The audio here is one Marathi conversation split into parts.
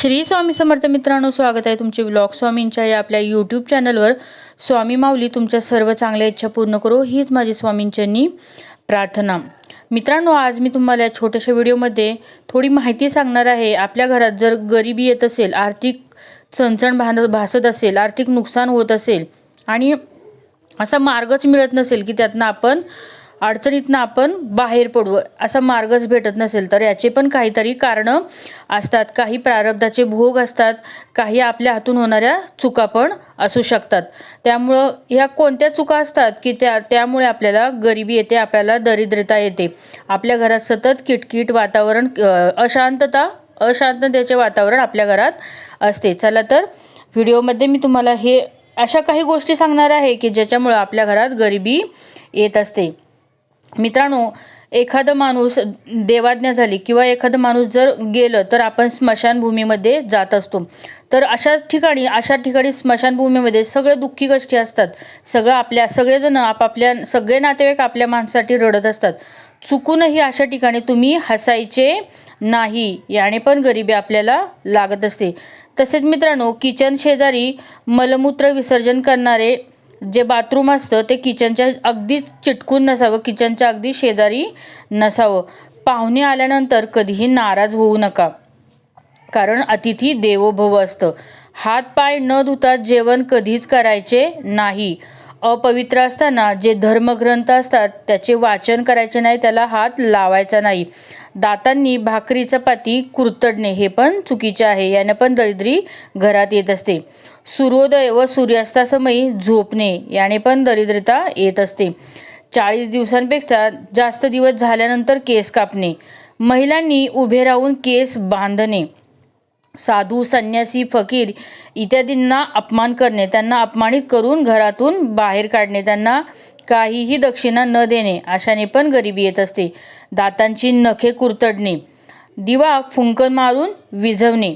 श्री स्वामी समर्थ मित्रांनो स्वागत आहे तुमचे ब्लॉग स्वामींच्या या आपल्या यूट्यूब चॅनलवर स्वामी माऊली तुमच्या सर्व चांगल्या इच्छा पूर्ण करो हीच माझी स्वामींच्यांनी प्रार्थना. मित्रांनो आज मी तुम्हाला या छोट्याशा व्हिडिओमध्ये थोडी माहिती सांगणार आहे. आपल्या घरात जर गरिबी येत असेल आर्थिक चणचण भान भासत असेल आर्थिक नुकसान होत असेल आणि असा मार्गच मिळत नसेल की त्यातनं आपण अडचणीतनं आपण बाहेर पडू. असा मार्गच भेटत नसेल तर याचे पण काहीतरी कारणं असतात. काही प्रारब्धाचे भोग असतात. काही आपल्या हातून होणाऱ्या चुका पण असू शकतात. त्यामुळं ह्या कोणत्या चुका असतात की त्या त्यामुळे आपल्याला गरिबी येते आपल्याला दरिद्रता येते. आपल्या घरात सतत किटकिट वातावरण अशांतता अशांततेचे वातावरण आपल्या घरात असते. चला तर व्हिडिओमध्ये मी तुम्हाला हे अशा काही गोष्टी सांगणार आहे की ज्याच्यामुळं आपल्या घरात गरिबी येत असते. मित्रांनो एखादं माणूस देवाज्ञा झाली किंवा एखादं माणूस जर गेलं तर आपण स्मशानभूमीमध्ये जात असतो. तर अशा ठिकाणी अशा ठिकाणी स्मशानभूमीमध्ये सगळे दुःखी कष्टी असतात. सगळं आपल्या सगळेजण आपापल्या सगळे नातेवाईक आपल्या माणसासाठी रडत असतात. चुकूनही अशा ठिकाणी तुम्ही हसायचे नाही याने पण गरिबी आपल्याला लागत असते. तसेच मित्रांनो किचन शेजारी मलमूत्र विसर्जन करणारे जे बाथरूम असतं ते किचनच्या अगदीच चिटकून नसावं किचनच्या अगदी शेजारी नसावं. पाहुणे आल्यानंतर कधीही नाराज होऊ नका. कारण अतिथी देवो भव असतं. हात पाय न धुता जेवण कधीच करायचे नाही. अपवित्र असताना जे धर्मग्रंथ असतात त्याचे वाचन करायचे नाही त्याला हात लावायचा नाही. दातांनी भाकरी चपाती कुरतडणे हे पण चुकीचे आहे. याने पण दरिद्री घरात येत असते. सूर्योदय व सूर्यास्तासमयी झोपणे याने पण दरिद्रता येत असते. चाळीस दिवसांपेक्षा जास्त दिवस झाल्यानंतर केस कापणे. महिलांनी उभे राहून केस बांधणे. साधू संन्यासी फकीर इत्यादींना अपमान करणे. त्यांना अपमानित करून घरातून बाहेर काढणे. त्यांना काहीही दक्षिणा न देणे अशाने पण गरिबी येत असते. दातांची नखे कुरतडणे दिवा फुंकन मारून विझवणे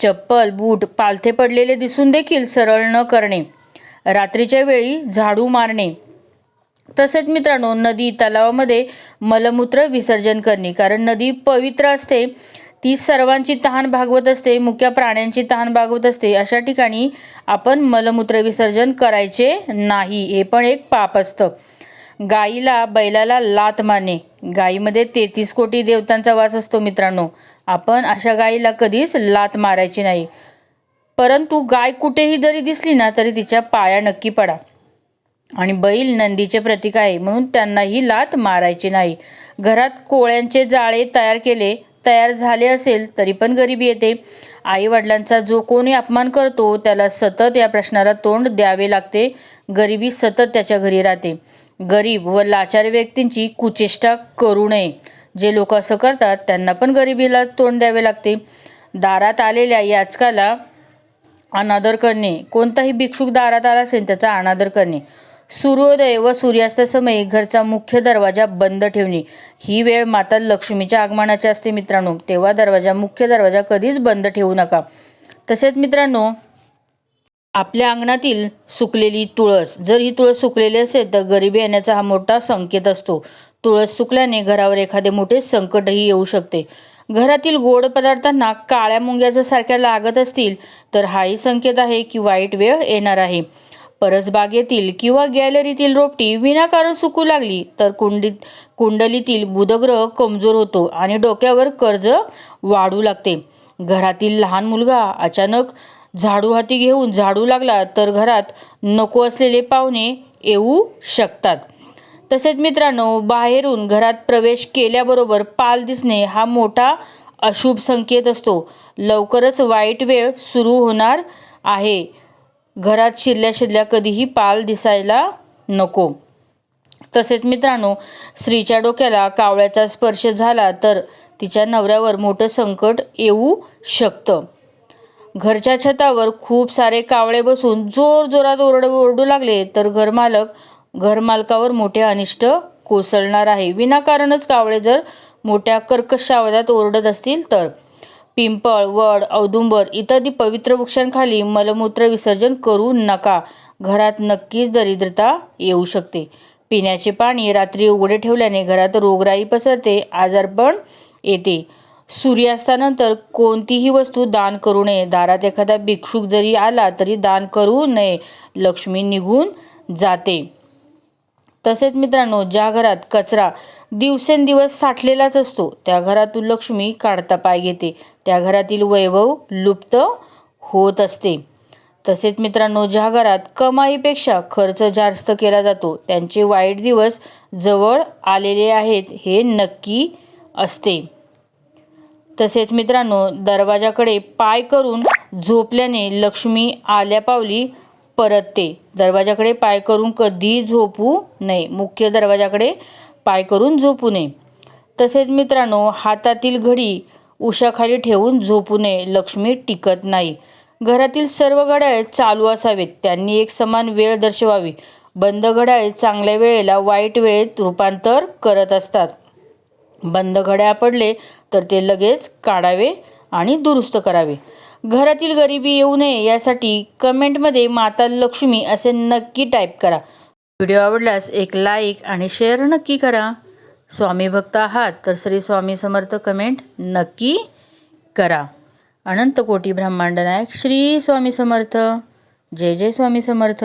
चप्पल बूट पालथे पडलेले दिसून देखील सरळ न करणे रात्रीच्या वेळी झाडू मारणे. तसेच मित्रांनो नदी तलावामध्ये मलमूत्र विसर्जन करणे कारण नदी पवित्र असते. ती सर्वांची तहान भागवत असते मुख्य प्राण्यांची तहान भागवत असते. अशा ठिकाणी आपण मलमूत्र विसर्जन करायचे नाही. हे पण एक पाप असतं. गाईला बैलाला लात मारणे. गाईमध्ये तेहतीस कोटी देवतांचा वास असतो मित्रांनो. आपण अशा गाईला कधीच लात मारायची नाही. परंतु गाय कुठेही जरी दिसली ना तरी तिच्या पाया नक्की पडा. आणि बैल नंदीचे प्रतीक आहे म्हणून त्यांनाही लात मारायची नाही. घरात कोळ्यांचे जाळे तयार केले तयार झाले असेल तरी पण गरिबी येते. आई वडिलांचा जो कोणी अपमान करतो त्याला सतत या प्रश्नाला तोंड द्यावे लागते. गरिबी सतत त्याच्या घरी राहते. गरीब व लाचार व्यक्तींची कुचेष्टा करू नये. जे लोक असं करतात त्यांना पण गरिबीला तोंड द्यावे लागते. दारात आलेल्या याचकाला अनादर करणे. कोणताही भिक्षुक दारात आला असेल त्याचा अनादर करणे. सूर्योदय व सूर्यास्तासमयी घरचा मुख्य दरवाजा बंद ठेवणे. ही वेळ माता लक्ष्मीच्या आगमनाची असते मित्रांनो. तेव्हा दरवाजा मुख्य दरवाजा कधीच बंद ठेवू नका. तसेच मित्रांनो आपल्या अंगणातील सुकलेली तुळस जर ही तुळस सुकलेली असेल तर गरिबी येण्याचा हा मोठा संकेत असतो. तुळस सुकल्याने घरावर एखादे मोठे संकटही येऊ शकते. घरातील गोड पदार्थांना काळ्या मुंग्याच्या सारख्या लागत असतील तर हाही संकेत आहे की वाईट वेळ येणार आहे. परसबागेतील किंवा गॅलरीतील रोपटी विनाकारण सुकू लागली तर कुंडीत कुंडलीतील बुधग्रह कमजोर होतो आणि डोक्यावर कर्ज वाढू लागते. घरातील लहान मुलगा अचानक झाडू हाती घेऊन झाडू लागला तर घरात नको असलेले पाहुणे येऊ शकतात. तसेच मित्रांनो बाहेरून घरात प्रवेश केल्याबरोबर पाल दिसणे हा मोठा अशुभ संकेत असतो. लवकरच वाईट वेळ सुरू होणार आहे. घरात शिरल्या शिरल्या कधीही पाल दिसायला नको. तसेच मित्रांनो स्त्रीच्या डोक्याला कावळ्याचा स्पर्श झाला तर तिच्या नवऱ्यावर मोठं संकट येऊ शकतं. घरच्या छतावर खूप सारे कावळे बसून जोर जोरात ओरड ओरडू लागले तर घरमालक घरमालकावर मोठे अनिष्ट कोसळणार आहे. विनाकारणच कावळे जर मोठ्या कर्कश आवाजात ओरडत असतील तर. पिंपळ वड औदुंबर इत्यादी पवित्र वृक्षांखाली मलमूत्र विसर्जन करू नका. घरात नक्कीच दरिद्रता येऊ शकते. पिण्याचे पाणी रात्री उघडे ठेवल्याने घरात रोगराई पसरते आजारपण येते. सूर्यास्तानंतर कोणतीही वस्तू दान करू नये. दारात एखादा भिक्षुक जरी आला तरी दान करू नये. लक्ष्मी निघून जाते. तसेच मित्रांनो ज्या घरात कचरा दिवसेंदिवस साठलेलाच असतो त्या घरातून लक्ष्मी काढता पाय घेते. त्या घरातील वैभव लुप्त होत असते. तसेच मित्रांनो ज्या घरात कमाईपेक्षा खर्च जास्त केला जातो त्यांचे वाईट दिवस जवळ आलेले आहेत हे नक्की असते. तसेच मित्रांनो दरवाजाकडे पाय करून झोपल्याने लक्ष्मी आल्या पावली परतते. दरवाजाकडे पाय करून कधीही झोपू नये. मुख्य दरवाजाकडे पाय करून झोपू नये. तसेच मित्रांनो हातातील घडी उशाखाली ठेवून झोपू नये. लक्ष्मी टिकत नाही. घरातील सर्व घड्याळे चालू असावेत. त्यांनी एक समान वेळ दर्शवावी. बंद घड्याळे चांगल्या वेळेला वाईट वेळेत रूपांतर करत असतात. बंद घड्याळ पडले तर ते लगेच काढावे आणि दुरुस्त करावे. घरातील गरिबी येऊ नये यासाठी कमेंटमध्ये माता लक्ष्मी असे नक्की टाईप करा. व्हिडिओ आवडल्यास एक लाईक आणि शेअर नक्की करा. स्वामी भक्त आहात तर श्री स्वामी समर्थ कमेंट नक्की करा. अनंत कोटी ब्रह्मांड नायक श्री स्वामी समर्थ. जय जय स्वामी समर्थ.